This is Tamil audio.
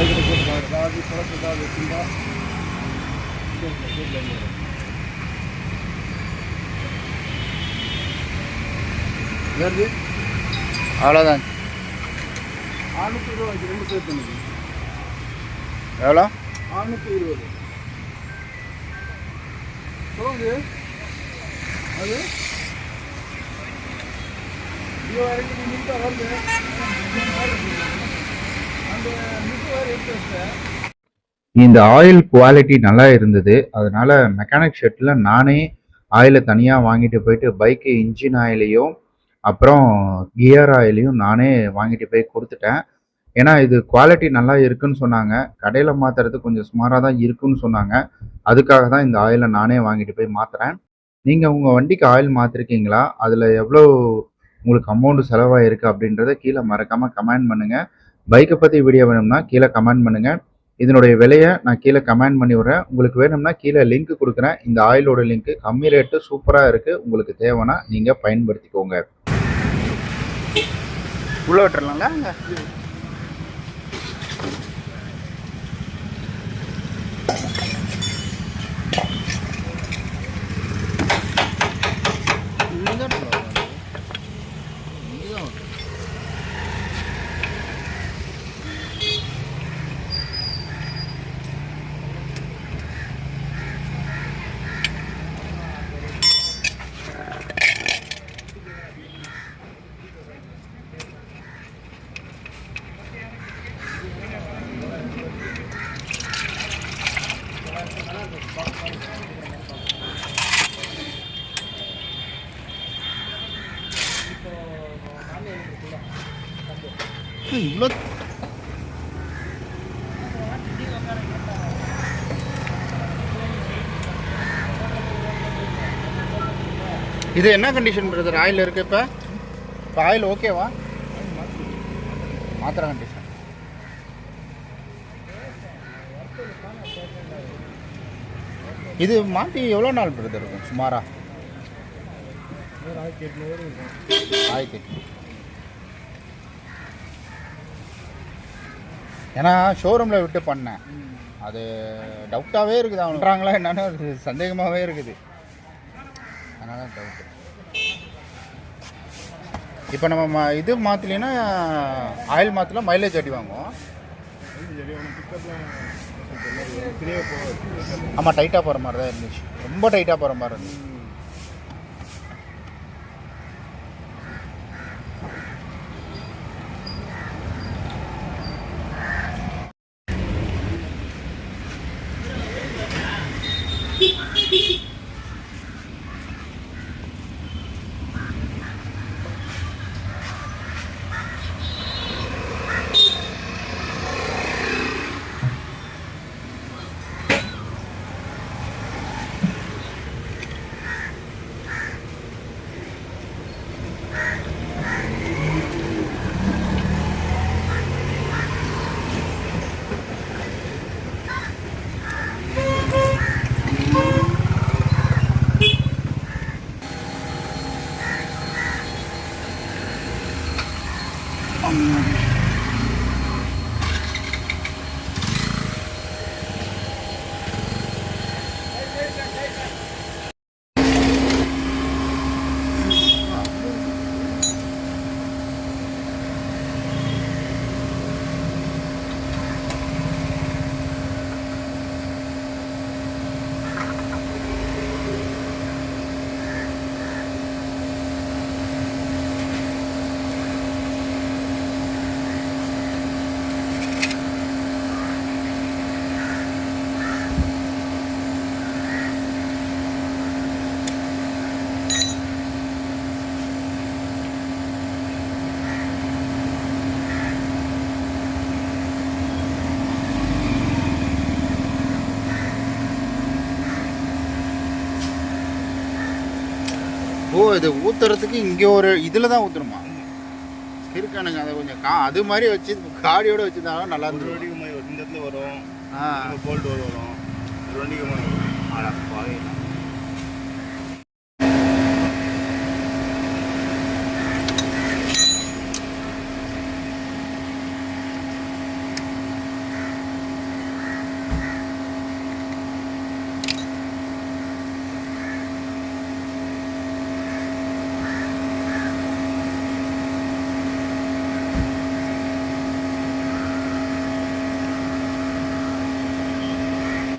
அதுக்கிட்ட போட்டு ஏதாவது குழப்பம் ஏதாவது வச்சுருந்தா கேட்கல கேட்கல வேறு அவ்வளோதான் ஆறுநூற்றி இருபது. ரெண்டு பேர் பண்ணுது எவ்வளோ இருபது சொல்லுங்க அது வரைக்கும் வருது இந்த ஆயில் குவாலிட்டி நல்லா இருந்தது. அதனால மெக்கானிக் ஷெட்டில் நானே ஆயிலை தனியாக வாங்கிட்டு போயிட்டு பைக்கு இன்ஜின் ஆயிலையும் அப்புறம் கியர் ஆயிலையும் நானே வாங்கிட்டு போய் கொடுத்துட்டேன். ஏன்னா இது குவாலிட்டி நல்லா இருக்குன்னு சொன்னாங்க. கடையில் மாற்றுறது கொஞ்சம் சுமாராக தான் இருக்குன்னு சொன்னாங்க. அதுக்காக தான் இந்த ஆயிலை நானே வாங்கிட்டு போய் மாற்றுறேன் நீங்கள் உங்கள் வண்டிக்கு ஆயில் மாற்றிருக்கீங்களா அதில் எவ்வளோ உங்களுக்கு அமௌண்ட் செலவாயிருக்கு அப்படின்றத கீழே மறக்காமல் கமெண்ட் பண்ணுங்கள் பைக்கை பற்றி வீடியோ வேணும்னா கீழே கமெண்ட் பண்ணுங்கள் இதனுடைய விலையை நான் கீழே கமெண்ட் பண்ணி விட்றேன். உங்களுக்கு வேணும்னா கீழே லிங்க் கொடுக்குறேன். இந்த ஆயிலோட லிங்க்கு கம்மி ரேட்டு சூப்பராக இருக்குது உங்களுக்கு தேவைன்னா நீங்கள் பயன்படுத்திக்கோங்க. உள்ள விட்டுறலாம்ல இவ்வளோ இது என்ன கண்டிஷன் பிரதர் ஆயில் இருக்கு இப்போ? இப்போ ஆயில் ஓகேவா மாத்திரை கண்டிஷன் இது மாட்டி எவ்வளோ நாள் பிரதர் இருக்கும்? சுமாராக ஆயிரத்தி எட்நூறு. ஆயிரத்தி எட்நூறு. ஏன்னா ஷோரூமில் விட்டு பண்ணேன். அது டவுட்டாகவே இருக்குது. அவனுறாங்களா என்னன்னு ஒரு சந்தேகமாகவே இருக்குது. அதனால டவுட்டு இப்போ நம்ம ம- இது மாற்றலைன்னா ஆயில் மாற்றலாம் மைலேஜ் அடி வாங்குவோம். ஆமாம் டைட்டாக போகிற மாதிரி தான் இருந்துச்சு. ரொம்ப டைட்டாக போகிற மாதிரி இருந்துச்சு. Amen. ஓ இது ஊத்துறதுக்கு இங்கே ஒரு இதில் தான் ஊற்றணுமா இருக்கானுங்க அதை கொஞ்சம் கா அது மாதிரி வச்சு காடியோட வச்சுருந்தாலும் நல்லா வரும். இந்த இடத்துல வரும். ஆ. போல்ட் வரும். வரும்.